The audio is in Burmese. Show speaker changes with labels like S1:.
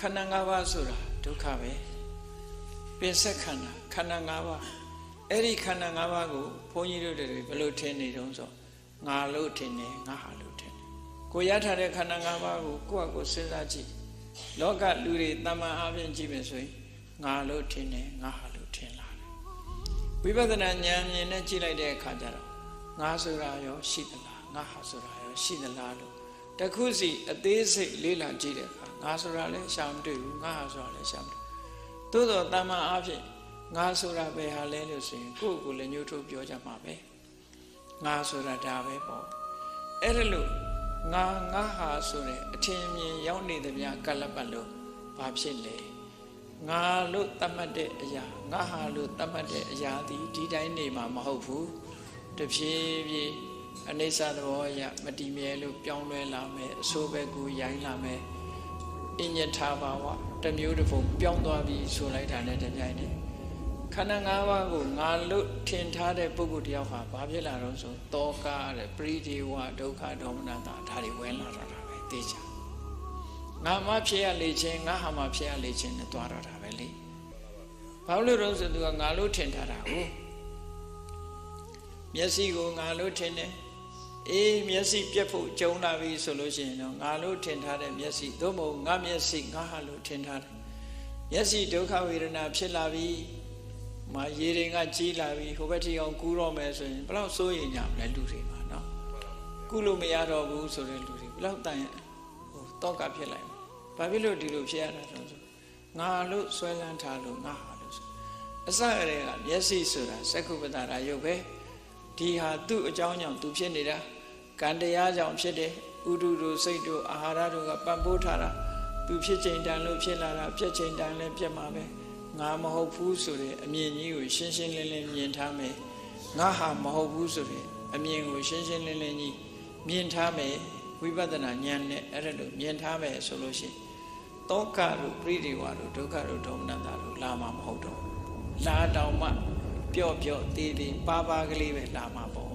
S1: ခန္ဓာ၅ပါးဆိုတာဒုက္ခပဲပင်ဆက်ခန္ဓာခန္ဓာ၅ပါးအဲ့ဒီခန္ဓာ၅ပါးကိုဘုန်းကြီးတို့တွေဘယ်လိုထင်နေတုံးဆိုငါလို့ထင်တယ်ငါဟာလို့ထင်တယ်ကိုရထားတဲ့ခန္ဓာ၅ပါးကိုကိုယ့်အကိုစဉ်းစားကြည့်လောကလူတွေတမန်အပြင်ကြည့်မယ်ဆိုရင်ငါလို့ထင်တယ်ငါဟာလို့ထင်လာတယ်ဝိပဿနာဉာဏ်မြင်နဲ့ကြည့်လိုက်တဲ့အခါကျတော့ငါဆိုတာရောရှိသလားငါဟာဆိုတာရောရှိသလားလို့ တခုစီအသေးစိတ်လေးလာကြည့်တဲ့အခါငါဆိုတာလည်းရှာမတွေ့ဘူးငါဟာဆိုတာလည်းရှာမတွေ့သို့တော့တမန်အပြင်ငါဆိုတာပဲဟာလဲလို့ဆိုရင်ကိုယ့်ကိုယ်လည်းညှို့ထုတ်ပြောကြမှာပဲငါဆိုတာဒါပဲပေါ့အဲ့ဒါလို့ငါငါဟာဆိုတဲ့အထင်မြင်ရောက်နေသမျှကလပ်ပတ်လို့ဘာဖြစ်လဲငါလို့တတ်မှတ်တဲ့အရာငါဟာလို့တတ်မှတ်တဲ့အရာဒီဒီတိုင်းနေမှာမဟုတ်ဘူးတဖြည်းဖြည်း အနိစ္စသဘောအရမတည်မြဲလို့ပြောင်းလဲလာမယ်အဆိုးဘက်ကိုရိုင်းလာမယ်အညထာဘာဝတစ်မျိုးတစ်ပုံပြောင်းသွားပြီးဆိုလိုက်တာနဲ့တပြိုင်တည်းခန္ဓာ၅ပါးကိုငါလို့ထင်ထားတဲ့ပုဂ္ဂိုလ်တယောက်ဟာဘာဖြစ်လာတော့ဆိုတောကတဲ့ပရိဒီဝဒုက္ခဒေါမနတာဒါတွေဝင်လာတော့တာပဲသိချာငါမှဖြစ်ရလေခြင်းငါဟာမှဖြစ်ရလေခြင်းနဲ့တွားတော့တာပဲလေဘာလို့လဲတော့ဆိုသူကငါလို့ထင်ထားတာကို မျက်စိကိုငါလို့ထင်တယ်အေးမျက်စိပြက်ဖို့ကြုံလာပြီဆိုလို့ရှိရင်တော့ငါလို့ထင်ထားတဲ့မျက်စိသို့မဟုတ်ငါမျက်စိငါဟာလို့ထင်ထားတယ်မျက်စိဒုက္ခဝေဒနာဖြစ်လာပြီမာရေတွေကကြီးလာပြီဟိုဘက်ထိအောင်ကူးတော့မယ်ဆိုရင်ဘယ်တော့စိုးရင်ကြမလဲလူတွေမှာနော်ကူးလို့မရတော့ဘူးဆိုတဲ့လူတွေဘယ်တော့တိုင်ဟိုတောကဖြစ်လိုက်ဘာဖြစ်လို့ဒီလိုဖြစ်ရတာတော့ဆိုငါလို့ဆွဲလန်းထားလို့ငါဟာလို့ဆိုအစရတဲ့ကမျက်စိဆိုတာစက္ခုပတ္တရာယုတ်ပဲ ဒီဟာသူ့အကြောင်းကြောင့်သူဖြစ်နေတာကံတရားကြောင့်ဖြစ်တယ်ဥဒုတို့စိတ်တို့အာဟာရတို့ကပံ့ပိုးထားတာသူဖြစ်ချိန်တန်လို့ဖြစ်လာတာပြက်ချိန်တန်လည်းပြက်မှာပဲငါမဟုတ်ဘူးဆိုတဲ့အမြင်ကြီးကိုရှင်းရှင်းလင်းလင်းမြင်ထားမယ်ငါဟာမဟုတ်ဘူးဆိုတဲ့အမြင်ကိုရှင်းရှင်းလင်းလင်းကြီးမြင်ထားမယ်ဝိပဿနာဉာဏ်နဲ့အဲ့ဒါလို့မြင်ထားမယ်ဆိုလို့ရှိရင်တောကတို့ပရိဒီဝါတို့ဒုက္ခတို့ဒေါမနတာတို့လာမှာမဟုတ်တော့ဘူးလာတောင်မှ ပျော့ပျော့သေးသေးပါပါကလေးပဲလာမှာပေါ့